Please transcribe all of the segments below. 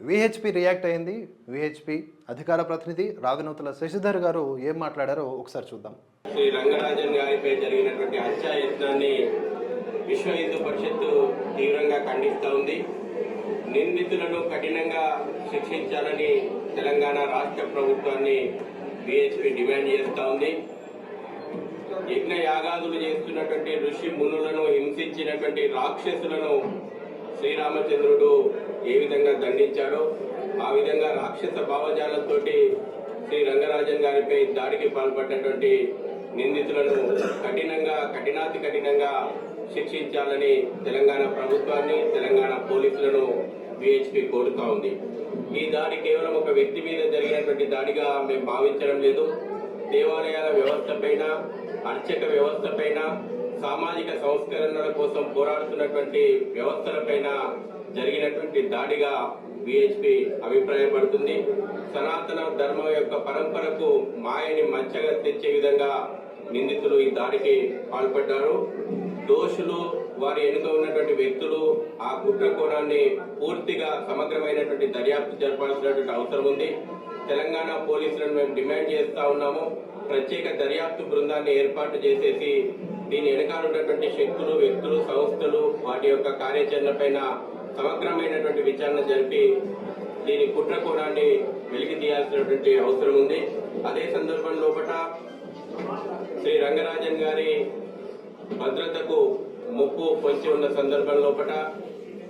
VHP react అయింది. VHP అధికార ప్రతినిధి రావినూతుల శశిధర్ గారు ఏం మాట్లాడారో ఒకసారి చూద్దాం. శ్రీ రంగరాజన్ గారిపై జరిగినటువంటి హత్యాయత్నాన్ని విశ్వ హిందూ పరిషత్తు తీవ్రంగా ఖండిస్తూ ఉంది. నిందితులను కఠినంగా శిక్షించాలని తెలంగాణ రాష్ట్ర ప్రభుత్వాన్ని బిహెచ్పి డిమాండ్ చేస్తూ ఉంది. యజ్ఞ యాగాదులు చేస్తున్నటువంటి ఋషి మునులను హింసించినటువంటి రాక్షసులను శ్రీరామచంద్రుడు ఏ విధంగా దండించాడో ఆ విధంగా రాక్షస భావజాలంతో శ్రీ రంగరాజన్ గారిపై దాడికి పాల్పడినటువంటి నిందితులను కఠినంగా కఠినాతి కఠినంగా శిక్షించాలని తెలంగాణ ప్రభుత్వాన్ని తెలంగాణ పోలీసులను విహెచ్పి కోరుతా ఉంది. ఈ దాడి కేవలం ఒక వ్యక్తి మీద జరిగినటువంటి దాడిగా మేము భావించడం లేదు. దేవాలయాల వ్యవస్థ పైన అర్చక వ్యవస్థ పైన సామాజిక సంస్కరణల కోసం పోరాడుతున్నటువంటి వ్యవస్థలపైన జరిగినటువంటి దాడిగా బిహెచ్పి అభిప్రాయపడుతుంది. సనాతన ధర్మం యొక్క పరంపరకు మాయని మచ్చగా తెచ్చే విధంగా నిందితులు ఈ దాడికి పాల్పడ్డారు. దోషులు వారి వెనుక ఉన్నటువంటి వ్యక్తులు ఆ కుట్ర కోణాన్ని పూర్తిగా సమగ్రమైనటువంటి దర్యాప్తు జరపాల్సినటువంటి అవసరం ఉంది. తెలంగాణ పోలీసులను మేము డిమాండ్ చేస్తూ ఉన్నాము. ప్రత్యేక దర్యాప్తు బృందాన్ని ఏర్పాటు చేసేసి దీని వెనకాల ఉన్నటువంటి శక్తులు వ్యక్తులు సంస్థలు వాటి యొక్క కార్యాచరణపైన సమగ్రమైనటువంటి విచారణ జరిపి దీని కుట్ర కోణాన్ని వెలికి తీయాల్సినటువంటి అవసరం ఉంది. అదే సందర్భం లోపల శ్రీ రంగరాజన్ గారి భద్రతకు ముప్పు పొంచి ఉన్న సందర్భం లోపల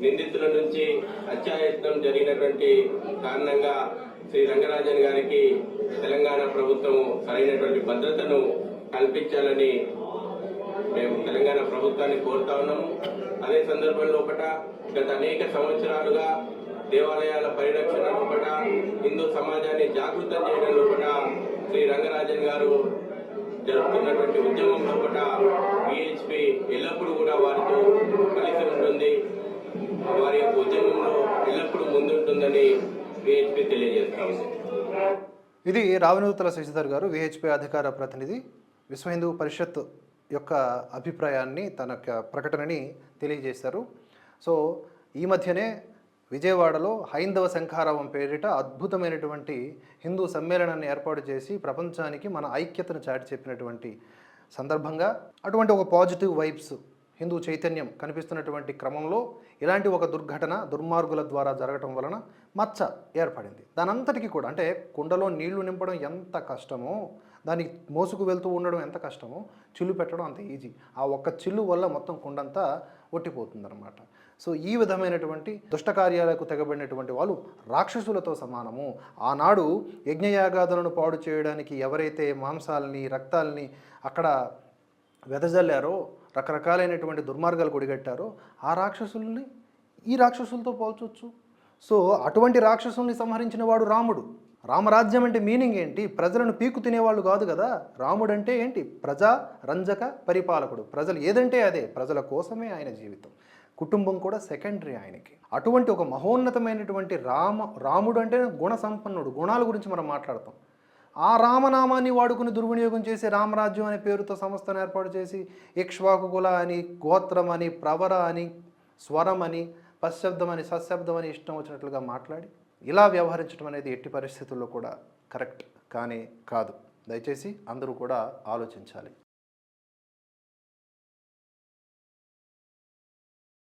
నిందితుల నుంచి హత్యాయత్నం జరిగినటువంటి కారణంగా శ్రీ రంగరాజన్ గారికి తెలంగాణ ప్రభుత్వం సరైనటువంటి భద్రతను కల్పించాలని మేము తెలంగాణ ప్రభుత్వాన్ని కోరుతా ఉన్నాము. అదే సందర్భంలో ఒకట గత అనేక సంవత్సరాలుగా దేవాలయాల పరిరక్షణ లోపల హిందూ సమాజాన్ని జాగృతం చేయడం లోపల శ్రీ రంగరాజన్ గారు జరుపుతున్నటువంటి ఉద్యమం లోపల బిహెచ్పి ఎల్లప్పుడూ కూడా వారితో కలిసి ఉంటుంది. వారి యొక్క ఉద్యమంలో ఎల్లప్పుడూ ముందుంటుందని విహెచ్పి తెలియజేస్తా ఇది రావినూతుల శశిధర్ గారు విహెచ్పి అధికార ప్రతినిధి విశ్వ హిందూ పరిషత్ యొక్క అభిప్రాయాన్ని తన యొక్క ప్రకటనని తెలియజేశారు. సో ఈ మధ్యనే విజయవాడలో హైందవ శంఖారావం పేరిట అద్భుతమైనటువంటి హిందూ సమ్మేళనాన్ని ఏర్పాటు చేసి ప్రపంచానికి మన ఐక్యతను చాటి చెప్పినటువంటి సందర్భంగా అటువంటి ఒక పాజిటివ్ వైబ్స్ హిందూ చైతన్యం కనిపిస్తున్నటువంటి క్రమంలో ఇలాంటి ఒక దుర్ఘటన దుర్మార్గుల ద్వారా జరగటం వలన మచ్చ ఏర్పడింది. దానంతటికీ కూడా అంటే కుండలో నీళ్ళు నింపడం ఎంత కష్టమో దానికి మోసుకు వెళ్తూ ఉండడం ఎంత కష్టమో చిల్లు పెట్టడం అంత ఈజీ. ఆ ఒక్క చిల్లు వల్ల మొత్తం కుండంతా ఒట్టిపోతుందన్నమాట. సో ఈ విధమైనటువంటి దుష్టకార్యాలకు తెగబడినటువంటి వాళ్ళు రాక్షసులతో సమానము. ఆనాడు యజ్ఞయాగాదులను పాడు చేయడానికి ఎవరైతే మాంసాలని రక్తాలని అక్కడ వెదజల్లారో రకరకాలైనటువంటి దుర్మార్గాలు కొడిగట్టారో ఆ రాక్షసుల్ని ఈ రాక్షసులతో పోల్చొచ్చు. సో అటువంటి రాక్షసుల్ని సంహరించిన వాడు రాముడు. రామరాజ్యం అంటే మీనింగ్ ఏంటి? ప్రజలను పీకు తినేవాళ్ళు కాదు కదా. రాముడు అంటే ఏంటి? ప్రజా రంజక పరిపాలకుడు. ప్రజలు ఏదంటే అదే ప్రజల కోసమే ఆయన జీవితం. కుటుంబం కూడా సెకండరీ ఆయనకి. అటువంటి ఒక మహోన్నతమైనటువంటి రామ రాముడు అంటే గుణ సంపన్నుడు గుణాల గురించి మనం మాట్లాడతాం. ఆ రామనామాన్ని వాడుకుని దుర్వినియోగం చేసి రామరాజ్యం అనే పేరుతో సంస్థను ఏర్పాటు చేసి ఇక్ష్వాకు కుల అని గోత్రం అని ప్రవర అని స్వరం అని పశ్శబ్దం అని సశబ్దం అని ఇష్టం వచ్చినట్లుగా మాట్లాడి ఇలా వ్యవహరించడం అనేది ఎట్టి పరిస్థితుల్లో కూడా కరెక్ట్ కానీ కాదు. దయచేసి అందరూ కూడా ఆలోచించాలి.